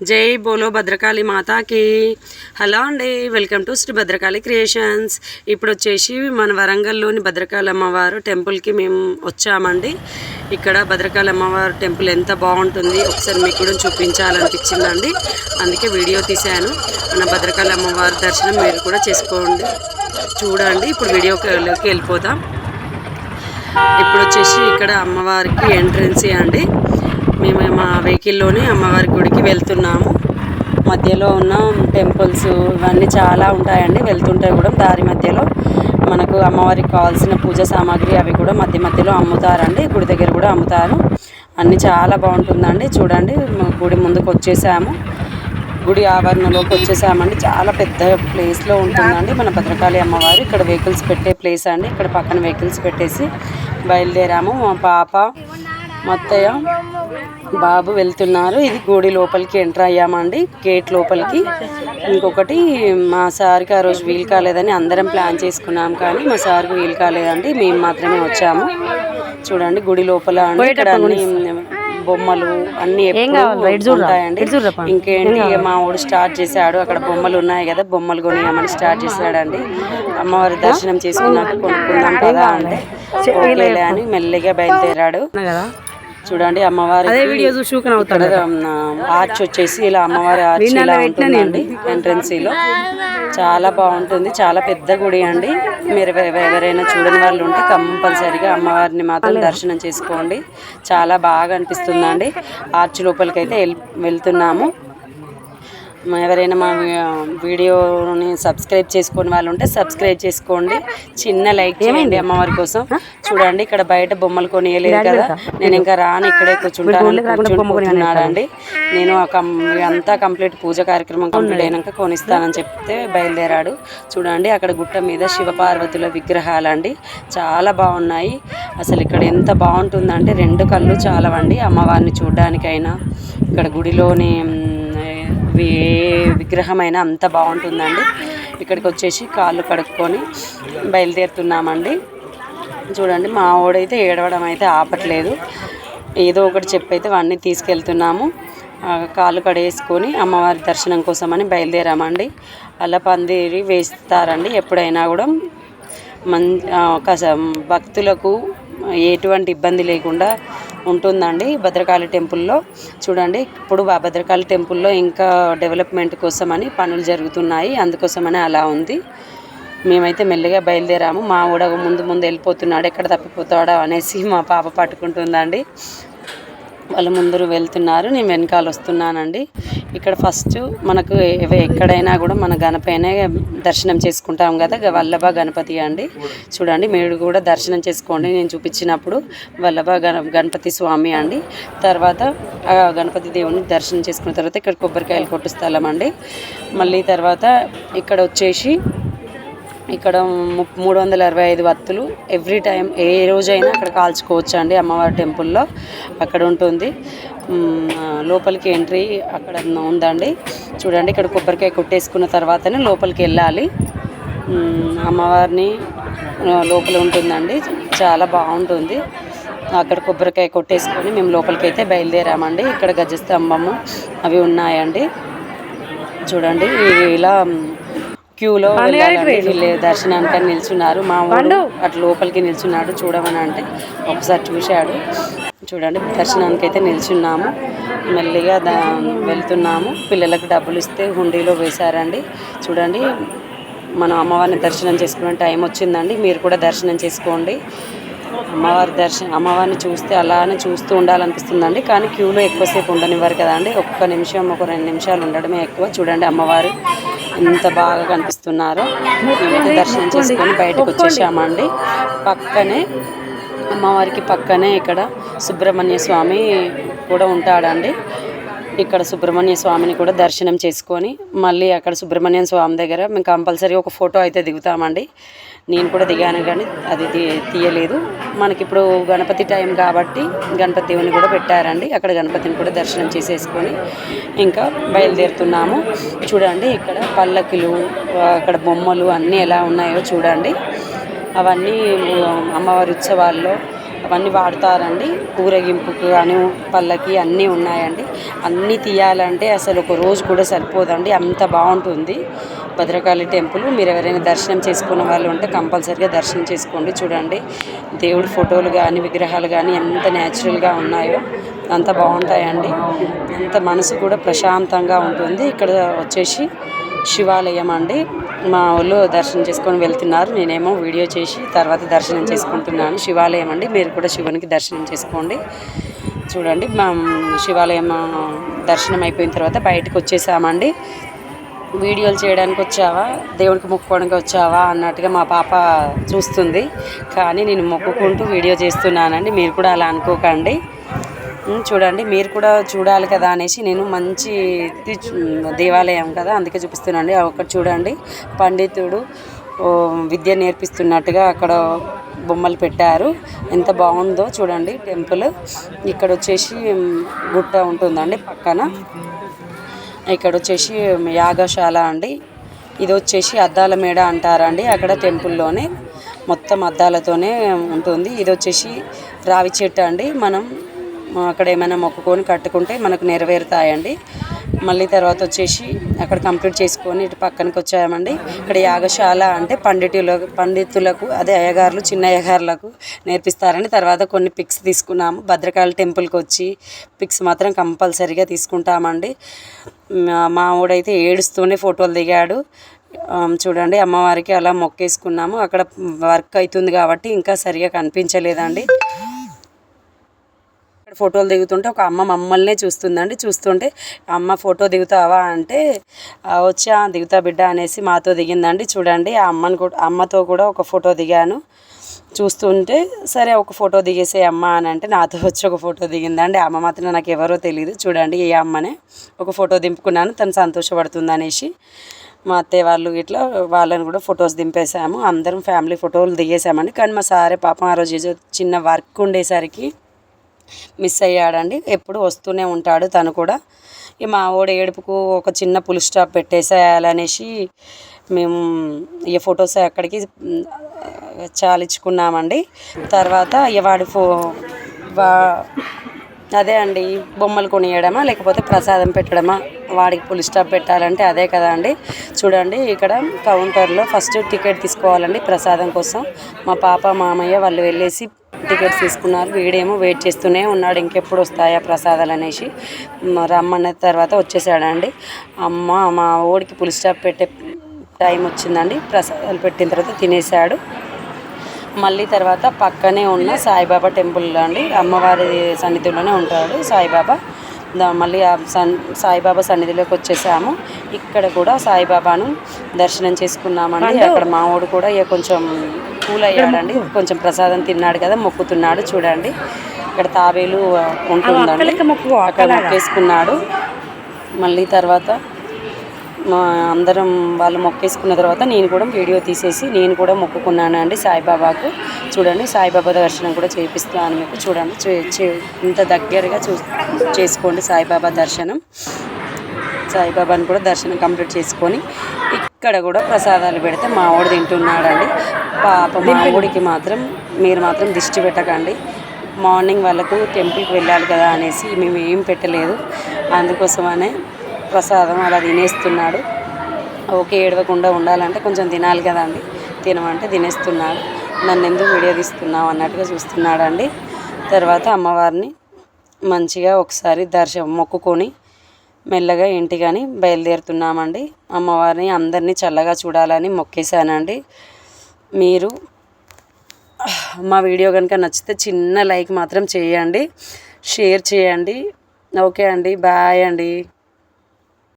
జై బోలో భద్రకాళి మాతాకి. హలో అండి welcome to Sri Bhadrakali creations. ఇప్పుడు వచ్చేసి మన వరంగల్లోని భద్రకాళి అమ్మవారు టెంపుల్కి మేము వచ్చామండి. ఇక్కడ భద్రకాళి అమ్మవారు టెంపుల్ ఎంత బాగుంటుంది ఒకసారి మీకు కూడా చూపించాలనిపించిందండి. అందుకే వీడియో తీశాను. మన భద్రకాళి అమ్మవారి దర్శనం మీరు కూడా చేసుకోండి. చూడండి ఇప్పుడు వీడియోకి వెళ్ళిపోతాం ఇప్పుడు వచ్చేసి ఇక్కడ అమ్మవారికి ఎంట్రెన్సీ అండి. మేము మా వెహికల్లోనే అమ్మవారి గుడికి వెళ్తున్నాము. మధ్యలో ఉన్న టెంపుల్స్ ఇవన్నీ చాలా ఉంటాయండి. వెళ్తుంటే కూడా దారి మధ్యలో మనకు అమ్మవారికి కావాల్సిన పూజ సామాగ్రి అవి కూడా మధ్య మధ్యలో అమ్ముతారండి. గుడి దగ్గర కూడా అమ్ముతారు. అన్నీ చాలా బాగుంటుందండి. చూడండి మా గుడి ముందుకు వచ్చేసాము. గుడి ఆవరణలోకి వచ్చేసామండి. చాలా పెద్ద ప్లేస్లో ఉంటుందండి మన భద్రకాళి అమ్మవారు. ఇక్కడ వెహికల్స్ పెట్టే ప్లేస్ అండి. ఇక్కడ పక్కన వెహికల్స్ పెట్టేసి బయలుదేరాము. మా పాప మత్తయ్య బాబు వెళ్తున్నారు. ఇది గుడి లోపలికి ఎంటర్ అయ్యామండి. గేట్ లోపలికి. ఇంకొకటి మా సార్కి ఆ రోజు వీలు కాలేదని అందరం ప్లాన్ చేసుకున్నాం కానీ మా సార్కి వీలు కాలేదండి. మేము మాత్రమే వచ్చాము. చూడండి గుడి లోపల ఇక్కడ అన్ని బొమ్మలు అన్ని ఉంటాయండి. ఇంకేంటి? ఇక మా ఊడు స్టార్ట్ చేశాడు. అక్కడ బొమ్మలు ఉన్నాయి కదా బొమ్మలు కొనియమని స్టార్ట్ చేశాడండి. అమ్మవారి దర్శనం చేసుకున్నాక కొనుక్కుందాం కదా అంటే అని మెల్లిగా బయలుదేరాడు. చూడండి అమ్మవారి వీడియో చూసి ఆర్చ్ వచ్చేసి ఇలా అమ్మవారి ఆర్చ్ ఇలా ఉంటుందండి ఎంట్రన్స్లో. చాలా బాగుంటుంది చాలా పెద్ద గుడి అండి. మీరు ఎవ- ఎవరైనా చూడని వాళ్ళు ఉంటే కంపల్సరిగా అమ్మవారిని మాత్రం దర్శనం చేసుకోండి. చాలా బాగా అనిపిస్తుందండి. ఆర్చ్ లోపలికి అయితే వెళ్- వెళ్తున్నాము. ఎవరైనా మా వీడియోని సబ్స్క్రైబ్ చేసుకుని వాళ్ళు ఉంటే సబ్స్క్రైబ్ చేసుకోండి. చిన్న లైక్ చేయండి అమ్మవారి కోసం. చూడండి ఇక్కడ బయట బొమ్మలు కొనియలేదు కదా. నేను ఇంకా రాను ఇక్కడే కూర్చుంటాను కూర్చుంటున్నాడండి నేను ఆ కం- అంతా కంప్లీట్ పూజ కార్యక్రమం కంప్లీట్ అయినాక కొనిస్తానని చెప్తే బయలుదేరాడు. చూడండి అక్కడ గుట్ట మీద శివపార్వతుల విగ్రహాలండి. చాలా బాగున్నాయి. అసలు ఇక్కడ ఎంత బాగుంటుందంటే రెండు కళ్ళు చాలవండి అమ్మవారిని చూడడానికైనా. ఇక్కడ గుడిలోని విగ్రహమైన అంత బాగుంటుందండి. ఇక్కడికి వచ్చేసి కాళ్ళు కడుక్కొని బయలుదేరుతున్నామండి. చూడండి మా ఓడైతే ఏడవడం అయితే ఆపట్లేదు. ఏదో ఒకటి చెప్పైతే వాడిని తీసుకెళ్తున్నాము. కాళ్ళు కడేసుకొని అమ్మవారి దర్శనం కోసమని బయలుదేరామండి. అలా పందిరి వేస్తారండి ఎప్పుడైనా కూడా. మన్ ఒక భక్తులకు ఎటువంటి ఇబ్బంది లేకుండా ఉంటుందండి భద్రకాళి టెంపుల్లో. చూడండి ఇప్పుడు ఆ భద్రకాళి టెంపుల్లో ఇంకా డెవలప్మెంట్ కోసమని పనులు జరుగుతున్నాయి. అందుకోసమని అలా ఉంది. మేమైతే మెల్లిగా బయలుదేరాము. మా ఊడ ముందు ముందు వెళ్ళిపోతున్నాడు ఎక్కడ తప్పిపోతాడో అనేసి మా పాప పట్టుకుంటుందండి. వాళ్ళు ముందరు వెళ్తున్నారు నేను వెనకాల వస్తున్నానండి. ఇక్కడ ఫస్ట్ మనకు ఎక్కడైనా కూడా మన గణపైనే దర్శనం చేసుకుంటాం కదా వల్లభ గణపతి అండి. చూడండి మీరు కూడా దర్శనం చేసుకోండి నేను చూపించినప్పుడు వల్లభ గణ గణపతి స్వామి అండి. తర్వాత ఆ గణపతి దేవుని దర్శనం చేసుకున్న తర్వాత ఇక్కడ కొబ్బరికాయలు కొట్టు స్థలం అండి. మళ్ళీ తర్వాత ఇక్కడ వచ్చేసి ఇక్కడ ము- మూడు వందల అరవై ఐదు వత్తులు ఎవ్రీ టైం ఏ రోజైనా అక్కడ కాల్చుకోవచ్చు అండి అమ్మవారి టెంపుల్లో. అక్కడ ఉంటుంది. లోపలికి ఎంట్రీ అక్కడ ఉందండి. చూడండి ఇక్కడ కొబ్బరికాయ కొట్టేసుకున్న తర్వాతనే లోపలికి వెళ్ళాలి. అమ్మవారిని లోపల ఉంటుందండి. చాలా బాగుంటుంది. అక్కడ కొబ్బరికాయ కొట్టేసుకొని మేము లోపలికి అయితే బయలుదేరామండి. ఇక్కడ గజస్తంభము అవి ఉన్నాయండి. చూడండి ఇలా క్యూలో వీళ్ళు దర్శనానికి నిల్చున్నారు. మా ఊరు అట్లా లోపలికి నిల్చున్నాడు చూడమని అంటే ఒకసారి చూశాడు. చూడండి దర్శనానికి అయితే నిల్చున్నాము. మెల్లిగా దా వెళ్తున్నాము. పిల్లలకు డబ్బులు ఇస్తే హుండీలో వేశారండి. చూడండి మనం అమ్మవారిని దర్శనం చేసుకునే టైం వచ్చిందండి. మీరు కూడా దర్శనం చేసుకోండి. అమ్మవారి దర్శనం అమ్మవారిని చూస్తే అలానే చూస్తూ ఉండాలనిపిస్తుందండి. కానీ క్యూలో ఎక్కువసేపు ఉండనివ్వరు కదండి. ఒక్క నిమిషం ఒక రెండు నిమిషాలు ఉండడమే ఎక్కువ. చూడండి అమ్మవారు ఎంత బాగా కనిపిస్తున్నారో. మేమైతే దర్శనం చేసుకొని బయటకు వచ్చేసామండి. పక్కనే అమ్మవారికి పక్కనే ఇక్కడ సుబ్రహ్మణ్య స్వామి కూడా ఉంటాడండి. ఇక్కడ సుబ్రహ్మణ్య స్వామిని కూడా దర్శనం చేసుకొని మళ్ళీ అక్కడ సుబ్రహ్మణ్య స్వామి దగ్గర మేము కంపల్సరీ ఒక ఫోటో అయితే దిగుతామండి. నేను కూడా దిగాను కానీ అది తీ- తీయలేదు. మనకి ఇప్పుడు గణపతి టైం కాబట్టి గణపతి దేవుని కూడా పెట్టారండి. అక్కడ గణపతిని కూడా దర్శనం చేసేసుకొని ఇంకా బయలుదేరుతున్నాము. చూడండి ఇక్కడ పల్లకిలు అక్కడ బొమ్మలు అన్నీ ఎలా ఉన్నాయో చూడండి. అవన్నీ అమ్మవారి ఉత్సవాల్లో అవన్నీ వాడతారండి. ఊరేగింపుకు కానీ పళ్ళకి అన్నీ ఉన్నాయండి. అన్నీ తీయాలంటే అసలు ఒక రోజు కూడా సరిపోదండి. అంత బాగుంటుంది. భద్రకాళి టెంపుల్ మీరు ఎవరైనా దర్శనం చేసుకున్న వాళ్ళు ఉంటే కంపల్సరిగా దర్శనం చేసుకోండి చూడండి. దేవుడి ఫోటోలు కానీ విగ్రహాలు కానీ ఎంత న్యాచురల్గా ఉన్నాయో అంత బాగుంటాయండి. అంత మనసు కూడా ప్రశాంతంగా ఉంటుంది. ఇక్కడ వచ్చేసి శివాలయం అండి. మా వాళ్ళు దర్శనం చేసుకొని వెళ్తున్నారు. నేనేమో వీడియో చేసి తర్వాత దర్శనం చేసుకుంటున్నాను. శివాలయం అండి. మీరు కూడా శివునికి దర్శనం చేసుకోండి. చూడండి మా శివాలయం దర్శనం అయిపోయిన తర్వాత బయటకు వచ్చేసామండి. వీడియోలు చేయడానికి వచ్చావా? దేవుడికి మొక్కుకోవడానికి వచ్చావా? అన్నట్టుగా మా పాప చూస్తుంది. కానీ నేను మొక్కుకుంటూ వీడియో చేస్తున్నానండి. మీరు కూడా అలా అనుకోకండి. చూడండి మీరు కూడా చూడాలి కదా అనేసి నేను మంచి దేవాలయం కదా అందుకే చూపిస్తున్నానండి. ఒకటి చూడండి. పండితుడు విద్య నేర్పిస్తున్నట్టుగా అక్కడ బొమ్మలు పెట్టారు. ఎంత బాగుందో చూడండి టెంపుల్. ఇక్కడ వచ్చేసి గుట్ట ఉంటుందండి పక్కన. ఇక్కడ వచ్చేసి యాగశాల అండి. ఇది వచ్చేసి అద్దాల మేడ అంటారండి. అక్కడ టెంపుల్లోనే మొత్తం అద్దాలతోనే ఉంటుంది. ఇది వచ్చేసి రావి చెట్టు అండి. మనం అక్కడ ఏమైనా మొక్కుకొని కట్టుకుంటే మనకు నెరవేరుతాయండి. మళ్ళీ తర్వాత వచ్చేసి అక్కడ కంప్లీట్ చేసుకొని ఇటు పక్కనకి వచ్చామండి. ఇక్కడ యాగశాల అంటే పండితులకు పండితులకు అదే అయ్యగారులు చిన్న అయ్యగారులకు నేర్పిస్తారండి తర్వాత కొన్ని పిక్స్ తీసుకున్నాము. భద్రకాళి టెంపుల్కి వచ్చి పిక్స్ మాత్రం కంపల్సరీగా తీసుకుంటామండి. మా- మా ఊడైతే ఏడుస్తూనే ఫోటోలు దిగాడు. చూడండి అమ్మవారికి అలా మొక్కేసుకున్నాము. అక్కడ వర్క్ అవుతుంది కాబట్టి ఇంకా సరిగా కనిపించలేదండి. ఇక్కడ ఫోటోలు దిగుతుంటే ఒక అమ్మ మమ్మల్నే చూస్తుందండి. చూస్తుంటే అమ్మ ఫోటో దిగుతావా? అంటే వచ్చా దిగుతా బిడ్డ అనేసి మాతో దిగిందండి. చూడండి ఆ అమ్మని కూడా అమ్మతో కూడా ఒక ఫోటో దిగాను. చూస్తుంటే సరే ఒక ఫోటో దిగేసే అమ్మ అని అంటే నాతో వచ్చి ఒక ఫోటో దిగిందండి. ఆ అమ్మ మాత్రం నాకు ఎవరో తెలియదు చూడండి ఈ అమ్మనే ఒక ఫోటో దింపుకున్నాను. తను సంతోషపడుతుంది అనేసి మా అత్తయ్య వాళ్ళు ఇట్లా వాళ్ళని కూడా ఫొటోస్ దింపేసాము అందరం ఫ్యామిలీ ఫోటోలు దిగేసామండి కానీ మా సారే పాపం ఆ రోజు ఏదో చిన్న వర్క్ ఉండేసరికి మిస్ అయ్యాడండి. ఎప్పుడు వస్తూనే ఉంటాడు తను కూడా. ఈ మా ఓడి ఏడుపుకు ఒక చిన్న పులి స్టాప్ పెట్టేసేయాలనేసి మేము ఈ ఫొటోస్ అక్కడికి చాలించుకున్నామండి. తర్వాత ఇక వాడి ఫో వా అదే అండి బొమ్మలు కొనియడమా లేకపోతే ప్రసాదం పెట్టడమా వాడికి పులి స్టాప్ పెట్టాలంటే అదే కదా అండి. చూడండి ఇక్కడ కౌంటర్లో ఫస్ట్ టికెట్ తీసుకోవాలండి ప్రసాదం కోసం. మా పాప మామయ్య వాళ్ళు వెళ్ళేసి టికెట్స్ తీసుకున్నారు. వీడేమో వెయిట్ చేస్తూనే ఉన్నాడు. ఇంకెప్పుడు వస్తాయా ప్రసాదాలు అనేసి. రమ్మన్న తర్వాత వచ్చేసాడండి. అమ్మ మా ఓడికి పులి స్టాప్ పెట్టే టైం వచ్చిందండి. ప్రసాదాలు పెట్టిన తర్వాత తినేసాడు మళ్ళీ తర్వాత పక్కనే ఉన్న సాయిబాబా టెంపుల్ అండి. అమ్మవారి సన్నిధిలోనే ఉంటాడు సాయిబాబా. మళ్ళీ ఆ సన్ సాయిబాబా సన్నిధిలోకి వచ్చేసాము. ఇక్కడ కూడా సాయిబాబాను దర్శనం చేసుకున్నామండి. అక్కడ మావాడు కూడా ఇక కొంచెం కూల్ అయ్యాడండి. కొంచెం ప్రసాదం తిన్నాడు కదా మొక్కుతున్నాడు చూడండి. ఇక్కడ తాబేలు ఉంటుందండి. అక్కడ మొక్కేసుకున్నాడు. మళ్ళీ తర్వాత మా అందరం వాళ్ళు మొక్కేసుకున్న తర్వాత నేను కూడా వీడియో తీసేసి నేను కూడా మొక్కుకున్నాను అండి సాయిబాబాకు. చూడండి సాయిబాబా దర్శనం కూడా చేపిస్తాను మీకు. చూడండి చే- చే- ఇంత దగ్గరగా చూ చేసుకోండి సాయిబాబా దర్శనం. సాయిబాబాని కూడా దర్శనం కంప్లీట్ చేసుకొని ఇక్కడ కూడా ప్రసాదాలు పెడితే మా ఊడు తింటున్నాడండి. పాప మా ఊడికి మాత్రం మీరు మాత్రం దిష్టి పెట్టకండి. మార్నింగ్ వాళ్ళకు టెంపుల్కి వెళ్ళాలి కదా అనేసి మేము ఏం పెట్టలేదు. అందుకోసమనే ప్రసాదం అలా తినేస్తున్నాడు. ఓకే ఏడవకుండా ఉండాలంటే కొంచెం తినాలి కదండి తినమంటే తినేస్తున్నాడు. నన్ను ఎందుకు వీడియో తీస్తున్నావు అన్నట్టుగా చూస్తున్నాడండి. తర్వాత అమ్మవారిని మంచిగా ఒకసారి దర్శనం మొక్కుకొని మెల్లగా ఇంటికని బయలుదేరుతున్నామండి. అమ్మవారిని అందరినీ చల్లగా చూడాలని మొక్కేశానండి. మీరు మా వీడియో కనుక నచ్చితే చిన్న లైక్ మాత్రం చేయండి. షేర్ చేయండి. ఓకే అండి. బాయ్ అండి.